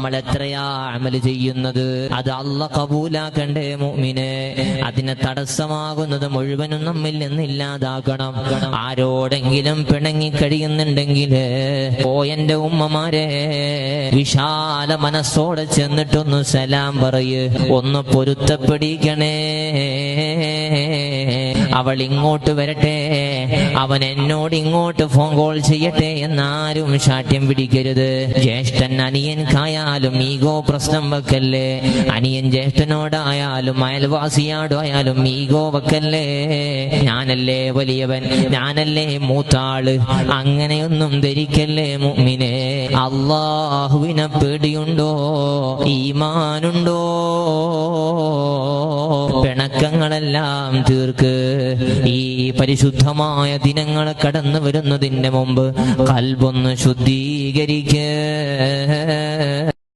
നമ്മൾ എത്രയാ അമൽ ചെയ്യുന്നത്? അത് അല്ല കബൂലാക്കണ്ടേ മുഅ്മിനെ. അതിനെ തടസ്സമാകുന്നത് മുഴുവനും നമ്മിൽ നിന്നില്ലാതാക്കണം ആരോടെങ്കിലും പിണങ്ങി കഴിയുന്നുണ്ടെങ്കിൽ ഓ എന്റെ ഉമ്മമാരെ വിശാല മനസ്സോടെ ചെന്നിട്ടൊന്ന് സലാം പറയ്. ഒന്ന് പൊരുത്തപ്പെടിക്കണേ. അവൾ ഇങ്ങോട്ട് വരട്ടെ. അവൻ എന്നോട് ഇങ്ങോട്ട് ഫോൺ കോൾ ചെയ്യട്ടെ എന്നാരും ശാഠ്യം പിടിക്കരുത്. ജ്യേഷ്ഠൻ അനിയൻക്കായാലും ഈഗോ പ്രശ്നം വെക്കല്ലേ? അനിയൻ ജ്യേഷ്ഠനോടായാലും അയൽവാസിയാടായാലും ഈഗോ വെക്കല്ലേ? ഞാനല്ലേ വലിയവൻ? ഞാനല്ലേ മൂത്താൾ? അങ്ങനെയൊന്നും ധരിക്കല്ലേ മുമ്മിനെ അള്ളാഹുവിനെ പേടിയുണ്ടോ? ഈമാനുണ്ടോ? പിണക്കങ്ങളെല്ലാം തീർക്ക്. ഈ പരിശുദ്ധമായ ദിനങ്ങൾ കടന്നു വരുന്നതിന്റെ മുമ്പ് കൽബൊന്ന് ശുദ്ധീകരിക്കുക